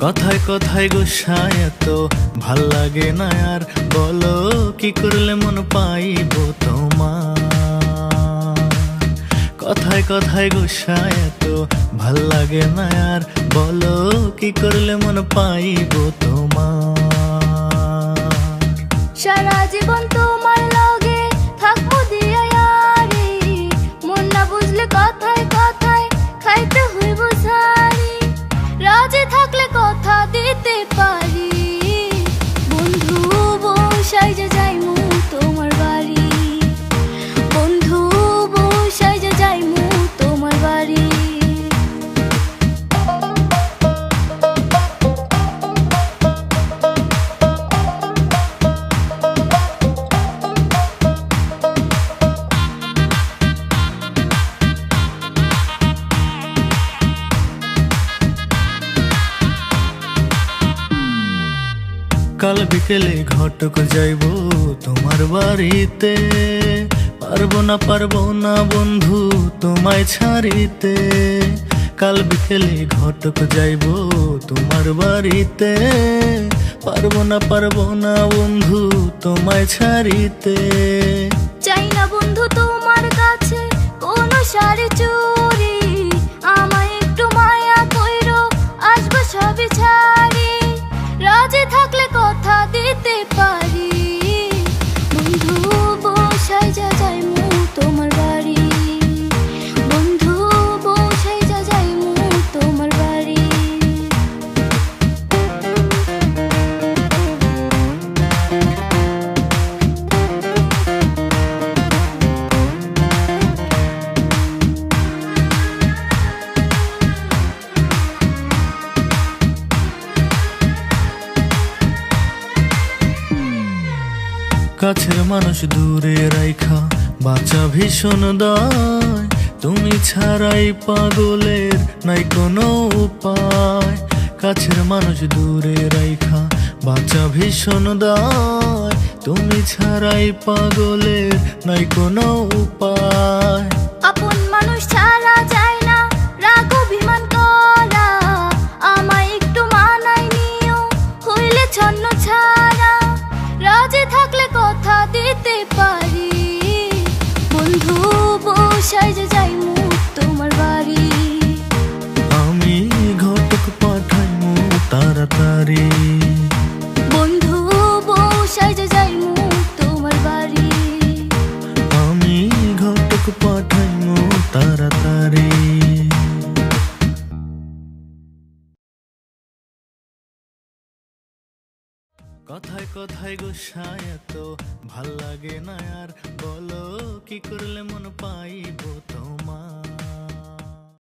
কথায় কথায় গোসায় এত ভালো লাগে না আর। বলো, কি করলে মন পাইব তোমার? কথায় কথায় গোসায় এত ভালো লাগে না আর। বলো, কি করলে মন পাইব তোমার? সারা জীবন তোমার কাল বিকেলে ঘটক যাইব তোমার বাড়িতে। পারব না পারব না বন্ধু তোমায় ছাড়িতে। কাল বিকেলে ঘটক যাইব তোমার বাড়িতে। পারব না পারব না বন্ধু তোমায় ছাড়িতে। কাছের মানুষ দূরে রাইখা, বাঁচা ভীষণ দায়। তুমি ছাড়াই পাগলের নাই কোনো উপায়। কাছের মানুষ দূরে রাইখা, বাঁচা ভীষণ দায়। তুমি ছাড়াই পাগলের নাই কোনো উপায়। আপন মানুষ ছাড়া যায় আমায় একটু নিও, হইলে ছন্ন থাকলে দিতে পারি। বন্ধু বসাই যে যাই তোমার বাড়ি। আমি ঘটক পাঠাইমু তাড়াতাড়ি। বন্ধু বসাই যে যাই তোমার বাড়ি। আমি ঘটক পাঠাইমু কথায় কথায় গোসায় এত ভালো লাগে না আর। বলো কি করলে মন পাইব তোমার